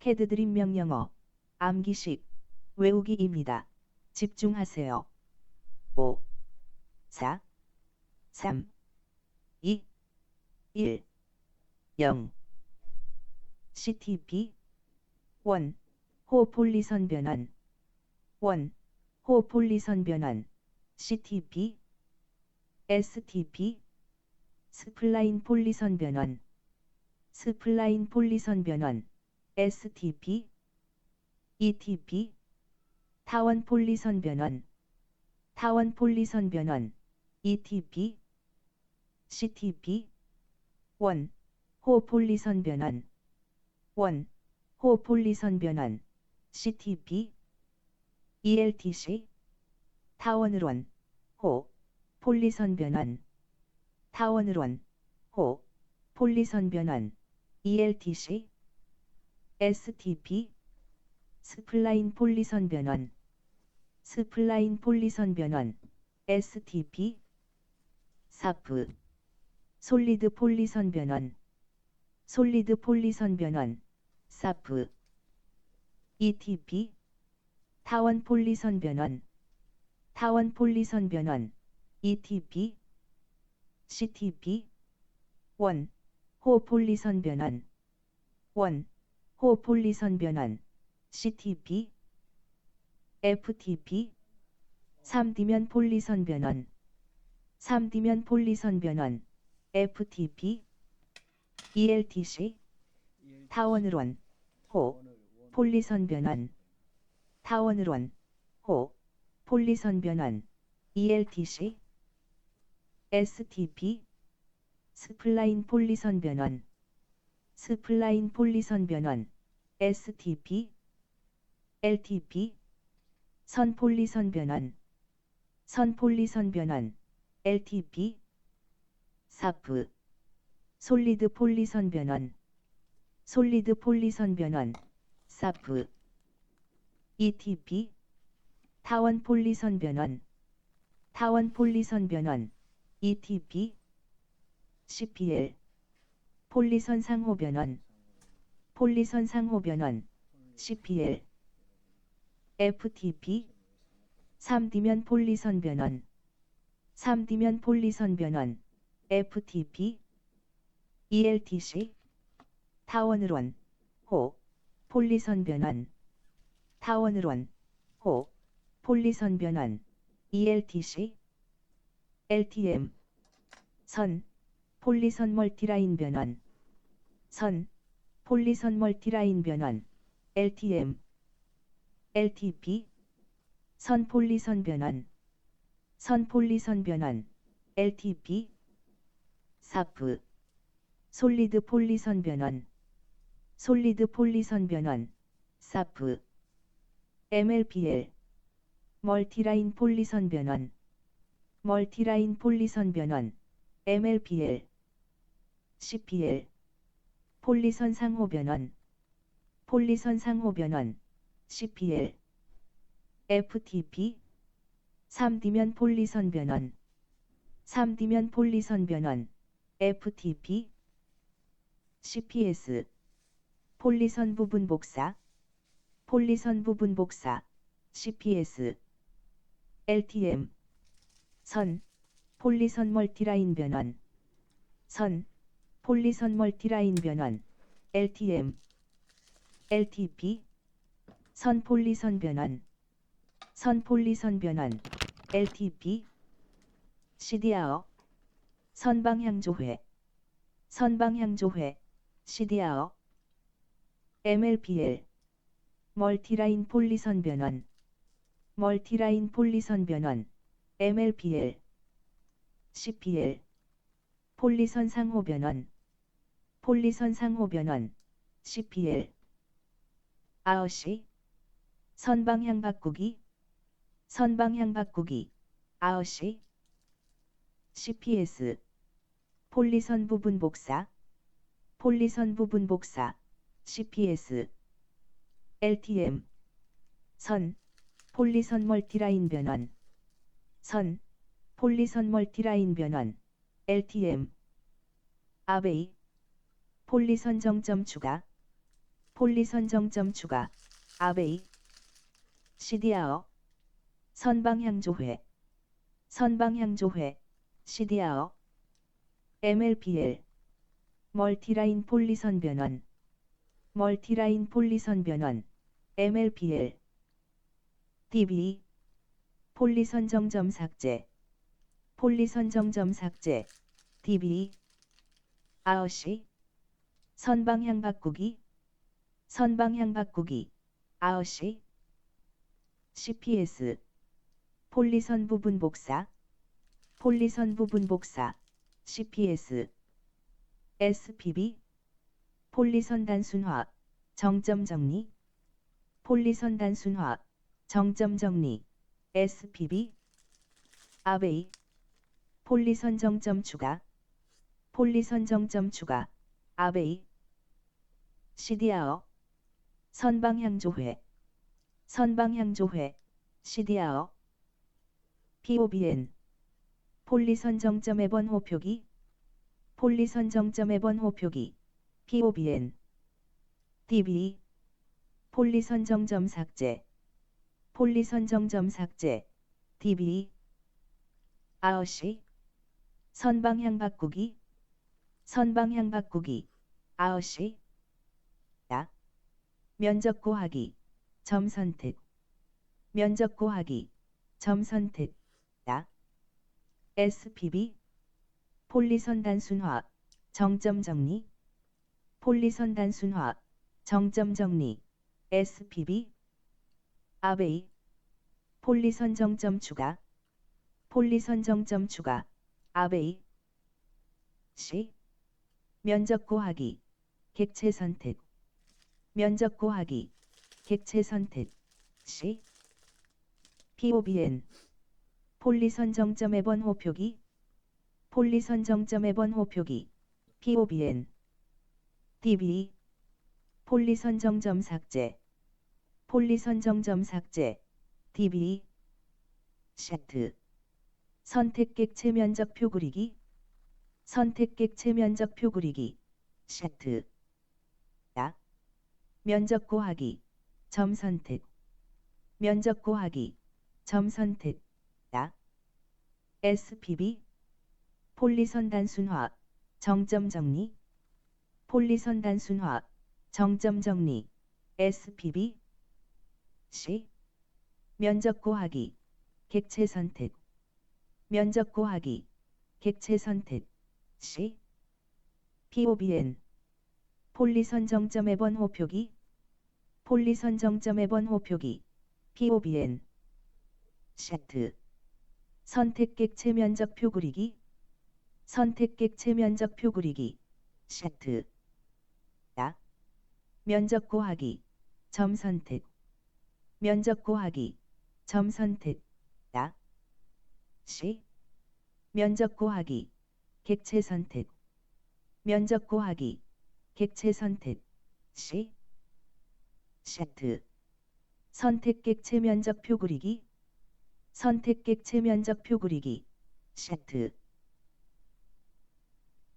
캐드 드림 명령어. 암기식. 외우기입니다. 집중하세요. 5, 4, 3, 2, 1, 0. CTP 1. 호폴리선 변환 1. 호폴리선 변환 CTP STP 스플라인 폴리선 변환 스플라인 폴리선 변환 STP ETP 타원 폴리선 변환 타원 폴리선 변환 ETP CTP 1. 호폴리선 변환 1. 호폴리선 변환 CTP ELTC 타원으론 호 폴리선 변환 타원으론 호 폴리선 변환 ELTC STP 스플라인 폴리선 변환 스플라인 폴리선 변환 STP 사프 솔리드 폴리선 변환 솔리드 폴리선 변환 사프 ETP 타원 폴리선 변환 타원 폴리선 변환 ETP CTP 1. 호 폴리선 변환 1. 호 폴리선 변환 CTP FTP 3디면 폴리선 변환 3디면 폴리선 변환 FTP ELTC 타원으론 호 폴리선 변환 타원으론 호 폴리선 변환 ELTC STP 스플라인 폴리선 변환 스플라인 폴리선 변환 STP LTP 선 폴리선 변환 선 폴리선 변환 LTP 사프 솔리드 폴리선 변환 솔리드 폴리선 변환 사프 ETP 타원 폴리선 변환 타원 폴리선 변환 ETP CPL 폴리선 상호 변환 폴리선 상호 변환 CPL FTP 3디면 폴리선 변환 3디면 폴리선 변환 FTP ELTC 타원으론 호 폴리선 변환 타원으론 호 폴리선 변환 ELTC LTM 선 폴리선 멀티라인 변환. 선 폴리선 멀티라인 변환. LTM LTP 선 폴리선 변환. 선 폴리선 변환. LTP 사프. 솔리드 폴리선 변환. 솔리드 폴리선 변환. 사프. MLPL 멀티라인 폴리선 변환. 멀티라인 폴리선 변환. MLPL CPL 폴리선 상호 변환 폴리선 상호 변환 CPL FTP 3디면 폴리선 변환 3디면 폴리선 변환 FTP CPS 폴리선 부분 복사. 폴리선 부분 복사. CPS LTM 선. 폴리선 멀티라인 변환 선 폴리선 멀티라인 변환 LTM LTP 선 폴리선 변환 선 폴리선 변환 LTP CDAO 선방향 조회 선방향 조회 CDAO MLPL 멀티라인 폴리선 변환 멀티라인 폴리선 변환 MLPL CPL 폴리선 상호 변환 폴리선 상호 변환 CPL 아웃시 선방향 바꾸기 선방향 바꾸기 아웃시 CPS 폴리선 부분 복사 폴리선 부분 복사 CPS LTM 선 폴리선 멀티라인 변환 선 폴리선 멀티라인 변환 LTM 아베이 폴리 선 정점 추가 폴리 선 정점 추가 아베이 시디아어 선방향 조회 선방향 조회 시디아어 MLPL 멀티라인 폴리선 변환 멀티라인 폴리선 변환 MLPL DB 폴리선 정점 삭제 폴리선 정점 삭제 DB 아웃시 선방향 바꾸기. 선방향 바꾸기. 아웃시 CPS 폴리선 부분 복사. 폴리선 부분 복사. CPS SPB 폴리선 단순화 정점 정리. 폴리선 단순화 정점 정리. SPB 아베이. 폴리선 정점 추가. 폴리선 정점 추가. 아베이 시디아어. 선방향 조회. 선방향 조회. 시디아어. POBN 폴리선 정점의 번호 표기. 폴리선 정점의 번호 표기. POBN DB 폴리선 정점 삭제. 폴리선 정점 삭제. DB 아웃시 선방향 바꾸기. 선방향 바꾸기. 아웃시 야 면적 고하기 점 선택. 면적 고하기 점 선택. 야 SPB 폴리선 단순화 정점 정리. 폴리선 단순화 정점 정리. SPB 아베이. 폴리선 정점 추가. 폴리선 정점 추가. 아베이. C 면적 고하기 객체 선택 면적 고하기 객체 선택 C POBN 폴리선 정점의 번호 표기 폴리선 정점의 번호 표기 POBN DB 폴리선 정점 삭제 폴리선 정점 삭제 DB 샤트 선택 객체 면적 표 그리기 선택 객체 면적 표 그리기 야 면적 고하기 점 선택. 면적 고하기 점 선택. 야. SPB 폴리선 단순화 정점 정리. 폴리선 단순화 정점 정리. SPB C 면적 고하기 객체 선택. 면적 고하기 객체 선택. C POBN 폴리 선 정점의 번호 표기. 폴리 선 정점의 번호 표기. POBN 샤트 선택 객체 면적 표 그리기. 선택 객체 면적 표 그리기. 샤트 야 면적 고하기. 점 선택. 면적 고하기. 점 선택. 야 C 면적 고하기. 객체 선택. 면적 고하기 객체 선택. C 샤트. 선택 객체 면적 표 그리기. 선택 객체 면적 표 그리기. 샤트